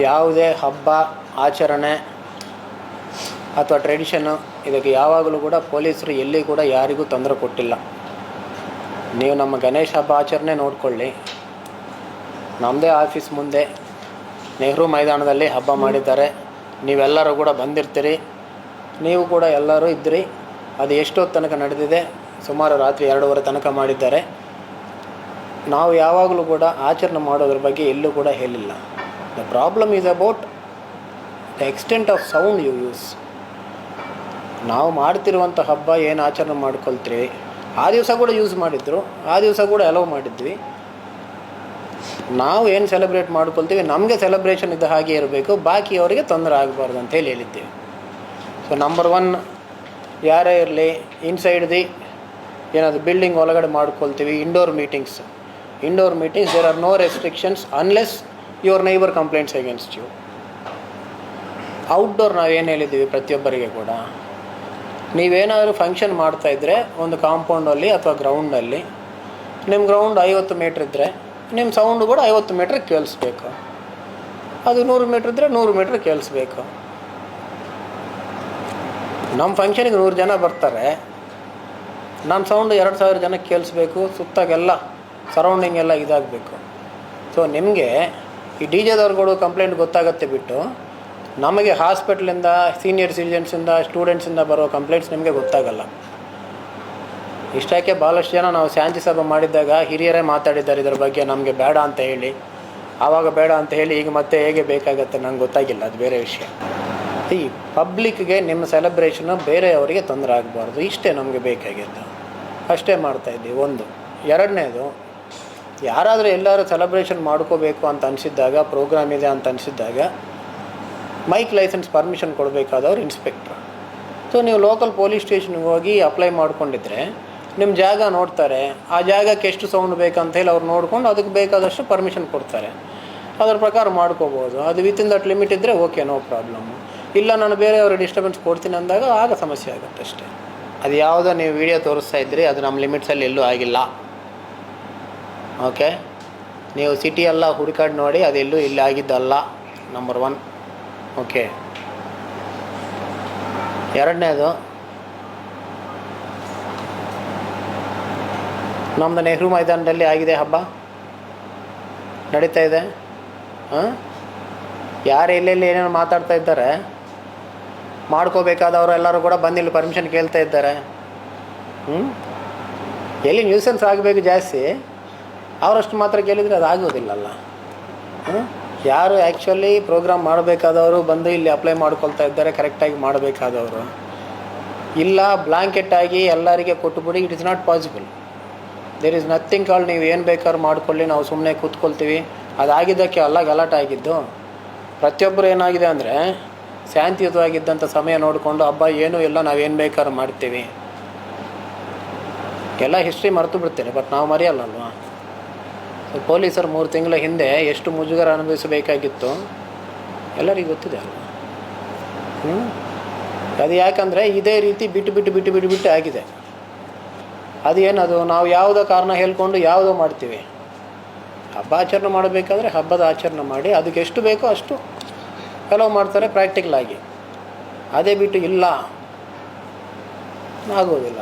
ಯಾವುದೇ ಹಬ್ಬ, ಆಚರಣೆ ಅಥವಾ ಟ್ರೆಡಿಷನ್ನು ಇದಕ್ಕೆ ಯಾವಾಗಲೂ ಕೂಡ ಪೊಲೀಸರು ಎಲ್ಲಿ ಕೂಡ ಯಾರಿಗೂ ತೊಂದರೆ ಕೊಟ್ಟಿಲ್ಲ. ನೀವು ನಮ್ಮ ಗಣೇಶ ಹಬ್ಬ ಆಚರಣೆ ನೋಡಿಕೊಳ್ಳಿ. ನಮ್ಮದೇ ಆಫೀಸ್ ಮುಂದೆ ನೆಹರು ಮೈದಾನದಲ್ಲಿ ಹಬ್ಬ ಮಾಡಿದ್ದಾರೆ. ನೀವೆಲ್ಲರೂ ಕೂಡ ಬಂದಿರ್ತೀರಿ. ನೀವು ಕೂಡ ಎಲ್ಲರೂ ಇದ್ದಿರಿ. ಅದು ಎಷ್ಟೊತ್ತು ತನಕ ನಡೆದಿದೆ? ಸುಮಾರು ರಾತ್ರಿ ಎರಡೂವರೆ ತನಕ ಮಾಡಿದ್ದಾರೆ. ನಾವು ಯಾವಾಗಲೂ ಕೂಡ ಆಚರಣೆ ಮಾಡೋದ್ರ ಬಗ್ಗೆ ಎಲ್ಲೂ ಕೂಡ ಹೇಳಿಲ್ಲ. The problem is about the extent of sound you use ನಾವು ಮಾಡ್ತಿರುವಂಥ ಹಬ್ಬ ಏನು ಆಚರಣೆ ಮಾಡ್ಕೊಳ್ತೀವಿ ಆ ದಿವಸ ಕೂಡ ಯೂಸ್ ಮಾಡಿದ್ರು. ಆ ದಿವಸ ಕೂಡ ಅಲೋ ಮಾಡಿದ್ವಿ. ನಾವು ಏನು ಸೆಲೆಬ್ರೇಟ್ ಮಾಡ್ಕೊಳ್ತೀವಿ? ನಮಗೆ ಸೆಲೆಬ್ರೇಷನ್ ಇದ್ದ ಹಾಗೆ ಇರಬೇಕು. ಬಾಕಿಯವರಿಗೆ ತೊಂದರೆ ಆಗಬಾರ್ದು ಅಂತೇಳಿ ಹೇಳಿದ್ದೇವೆ. ಸೊ ನಂಬರ್ ಒನ್ ಯಾರೇ ಇರಲಿ ಇನ್ಸೈಡ್ ದಿ ಏನಾದರೂ ಬಿಲ್ಡಿಂಗ್ ಒಳಗಡೆ ಮಾಡ್ಕೊಳ್ತೀವಿ. Indoor meetings indoor meetings there are no restrictions unless your neighbour complaints against you outdoor ನಾವೇನು ಹೇಳಿದ್ದೀವಿ ಪ್ರತಿಯೊಬ್ಬರಿಗೆ ಕೂಡ. ನೀವೇನಾದರೂ ಫಂಕ್ಷನ್ ಮಾಡ್ತಾಯಿದ್ರೆ ಒಂದು ಕಾಂಪೌಂಡಲ್ಲಿ ಅಥವಾ ಗ್ರೌಂಡಲ್ಲಿ ನಿಮ್ಮ ಗ್ರೌಂಡ್ ಐವತ್ತು ಮೀಟ್ರ್ ಇದ್ದರೆ ನಿಮ್ಮ ಸೌಂಡು ಕೂಡ ಐವತ್ತು ಮೀಟ್ರ್ ಕೇಳಿಸ್ಬೇಕು. ಅದು ನೂರು ಮೀಟ್ರ್ ಇದ್ದರೆ ನೂರು ಮೀಟ್ರ್ ಕೇಳಿಸ್ಬೇಕು. ನಮ್ಮ ಫಂಕ್ಷನಿಗೆ ನೂರು ಜನ ಬರ್ತಾರೆ. ನಮ್ಮ ಸೌಂಡ್ ಎರಡು ಸಾವಿರ ಜನಕ್ಕೆ ಕೇಳಿಸ್ಬೇಕು, ಸುತ್ತಾಗೆಲ್ಲ ಸರೌಂಡಿಂಗ್ ಎಲ್ಲ ಇದಾಗಬೇಕು. ಸೊ ನಿಮಗೆ ಈ ಡಿ ಜೆದವ್ರುಗಳು ಕಂಪ್ಲೇಂಟ್ ಗೊತ್ತಾಗತ್ತೆ ಬಿಟ್ಟು ನಮಗೆ ಹಾಸ್ಪಿಟ್ಲಿಂದ ಸೀನಿಯರ್ ಸಿಟಿಜನ್ಸಿಂದ ಸ್ಟೂಡೆಂಟ್ಸಿಂದ ಬರೋ ಕಂಪ್ಲೇಂಟ್ಸ್ ನಿಮಗೆ ಗೊತ್ತಾಗಲ್ಲ. ಇಷ್ಟಕ್ಕೆ ಭಾಳಷ್ಟು ಜನ ನಾವು ಶಾಂತಿ ಸಭೆ ಮಾಡಿದ್ದಾಗ ಹಿರಿಯರೇ ಮಾತಾಡಿದ್ದಾರೆ ಇದರ ಬಗ್ಗೆ ನಮಗೆ ಬೇಡ ಅಂತ ಹೇಳಿ. ಆವಾಗ ಬೇಡ ಅಂತ ಹೇಳಿ ಈಗ ಮತ್ತೆ ಹೇಗೆ ಬೇಕಾಗತ್ತೆ ನಂಗೆ ಗೊತ್ತಾಗಿಲ್ಲ, ಅದು ಬೇರೆ ವಿಷಯ. ಈ ಪಬ್ಲಿಕ್ಗೆ ನಿಮ್ಮ ಸೆಲೆಬ್ರೇಷನು ಬೇರೆಯವರಿಗೆ ತೊಂದರೆ ಆಗಬಾರ್ದು, ಇಷ್ಟೇ ನಮಗೆ ಬೇಕಾಗಿತ್ತು ಅಷ್ಟೇ ಮಾಡ್ತಾಯಿದ್ದೀವಿ ಒಂದು. ಎರಡನೇದು ಯಾರಾದರೂ ಎಲ್ಲರೂ ಸೆಲೆಬ್ರೇಷನ್ ಮಾಡ್ಕೋಬೇಕು ಅಂತ ಅನಿಸಿದ್ದಾಗ ಪ್ರೋಗ್ರಾಮ್ ಇದೆ ಅಂತ ಅನಿಸಿದ್ದಾಗ ಮೈಕ್ ಲೈಸೆನ್ಸ್ ಪರ್ಮಿಷನ್ ಕೊಡಬೇಕಾದವ್ರು ಇನ್ಸ್ಪೆಕ್ಟ್ರ್ ಸೊ ನೀವು ಲೋಕಲ್ ಪೊಲೀಸ್ ಸ್ಟೇಷನ್ಗೆ ಹೋಗಿ ಅಪ್ಲೈ ಮಾಡ್ಕೊಂಡಿದ್ರೆ ನಿಮ್ಮ ಜಾಗ ನೋಡ್ತಾರೆ, ಆ ಜಾಗಕ್ಕೆ ಎಷ್ಟು ಸೌಂಡ್ ಬೇಕಂತ ಹೇಳಿ ಅವ್ರು ನೋಡ್ಕೊಂಡು ಅದಕ್ಕೆ ಬೇಕಾದಷ್ಟು ಪರ್ಮಿಷನ್ ಕೊಡ್ತಾರೆ. ಅದರ ಪ್ರಕಾರ ಮಾಡ್ಕೋಬೋದು. ಅದು ವಿತಿನ್ ದಟ್ ಲಿಮಿಟ್ ಇದ್ದರೆ ಓಕೆ ನೋ ಪ್ರಾಬ್ಲಮ್ ಇಲ್ಲ, ನಾನು ಬೇರೆಯವ್ರ ಡಿಸ್ಟರ್ಬೆನ್ಸ್ ಕೊಡ್ತೀನಿ ಅಂದಾಗ ಆಗ ಸಮಸ್ಯೆ ಆಗುತ್ತೆ ಅಷ್ಟೇ. ಅದು ಯಾವುದೋ ನೀವು ವಿಡಿಯೋ ತೋರಿಸ್ತಾ ಇದ್ರಿ, ಅದು ನಮ್ಮ ಲಿಮಿಟ್ಸಲ್ಲಿ ಎಲ್ಲೂ ಆಗಿಲ್ಲ. ಓಕೆ ನೀವು ಸಿಟಿ ಎಲ್ಲ ಹುಡುಕಾಡಿ ನೋಡಿ ಅದೆಲ್ಲೂ ಇಲ್ಲಿ ಆಗಿದ್ದಲ್ಲ ನಂಬರ್ ಒನ್ ಓಕೆ ಎರಡನೇದು ನಮ್ಮದು ನೆಹರು ಮೈದಾನದಲ್ಲಿ ಆಗಿದೆ ಹಬ್ಬ. ನಡೀತಾ ಇದೆ. ಹಾಂ? ಯಾರು ಎಲ್ಲೆಲ್ಲಿ ಏನೇನು ಮಾತಾಡ್ತಾ ಇದ್ದಾರೆ, ಮಾಡ್ಕೋಬೇಕಾದವರು ಎಲ್ಲರೂ ಕೂಡ ಬಂದು ಇಲ್ಲಿ ಪರ್ಮಿಷನ್ ಕೇಳ್ತಾ ಇದ್ದಾರೆ. ಹ್ಞೂ ಎಲ್ಲಿ ನ್ಯೂಸೆನ್ಸ್ ಆಗಬೇಕು ಜಾಸ್ತಿ. ಅವರಷ್ಟು ಮಾತ್ರ ಕೇಳಿದರೆ ಅದು ಆಗೋದಿಲ್ಲಲ್ಲ. ಯಾರು ಆ್ಯಕ್ಚುಲಿ ಪ್ರೋಗ್ರಾಮ್ ಮಾಡಬೇಕಾದವರು ಬಂದು ಇಲ್ಲಿ ಅಪ್ಲೈ ಮಾಡ್ಕೊಳ್ತಾ ಇದ್ದಾರೆ ಕರೆಕ್ಟಾಗಿ ಮಾಡಬೇಕಾದವರು. ಇಲ್ಲ ಬ್ಲಾಂಕೆಟ್ ಆಗಿ ಎಲ್ಲರಿಗೆ ಕೊಟ್ಟುಬಿಡಿ it is not possible there is nothing call ನೀವು ಏನು ಬೇಕಾದ್ರೂ ಮಾಡ್ಕೊಳ್ಳಿ, ನಾವು ಸುಮ್ಮನೆ ಕೂತ್ಕೊಳ್ತೀವಿ. ಅದಾಗಿದ್ದಕ್ಕೆ ಅಲ್ಲ ಗಲಾಟೆ ಆಗಿದ್ದು ಪ್ರತಿಯೊಬ್ಬರು ಏನಾಗಿದೆ ಅಂದರೆ ಶಾಂತಿಯುತವಾಗಿದ್ದಂಥ ಸಮಯ ನೋಡಿಕೊಂಡು ಹಬ್ಬ ಏನೂ ಇಲ್ಲ ನಾವೇನು ಬೇಕಾದ್ರೂ ಮಾಡ್ತೀವಿ. ಎಲ್ಲ ಹಿಸ್ಟ್ರಿ ಮರೆತು ಬಿಡ್ತೇನೆ ಬಟ್ ನಾವು ಮರೆಯಲ್ಲಲ್ವಾ ಪೊಲೀಸರು ಮೂರು ತಿಂಗಳ ಹಿಂದೆ ಎಷ್ಟು ಮುಜುಗರ ಅನುಭವಿಸಬೇಕಾಗಿತ್ತು? ಎಲ್ಲರಿಗೂ ಗೊತ್ತಿದೆ ಅಲ್ವಾ? ಹ್ಞೂ ಅದು ಯಾಕಂದರೆ ಇದೇ ರೀತಿ ಬಿಟ್ಟು ಬಿಟ್ಟು ಬಿಟ್ಟು ಬಿಟ್ಟು ಬಿಟ್ಟು ಆಗಿದೆ. ಅದೇನದು? ನಾವು ಯಾವುದೋ ಕಾರಣ ಹೇಳ್ಕೊಂಡು ಯಾವುದೋ ಮಾಡ್ತೀವಿ. ಹಬ್ಬ ಆಚರಣೆ ಮಾಡಬೇಕಾದ್ರೆ ಹಬ್ಬದ ಆಚರಣೆ ಮಾಡಿ, ಅದಕ್ಕೆ ಎಷ್ಟು ಬೇಕೋ ಅಷ್ಟು ಕೆಲವು ಮಾಡ್ತಾರೆ ಪ್ರಾಕ್ಟಿಕಲ್ ಆಗಿ. ಅದೇ ಬಿಟ್ಟು ಇಲ್ಲ. ಆಗೋದಿಲ್ಲ.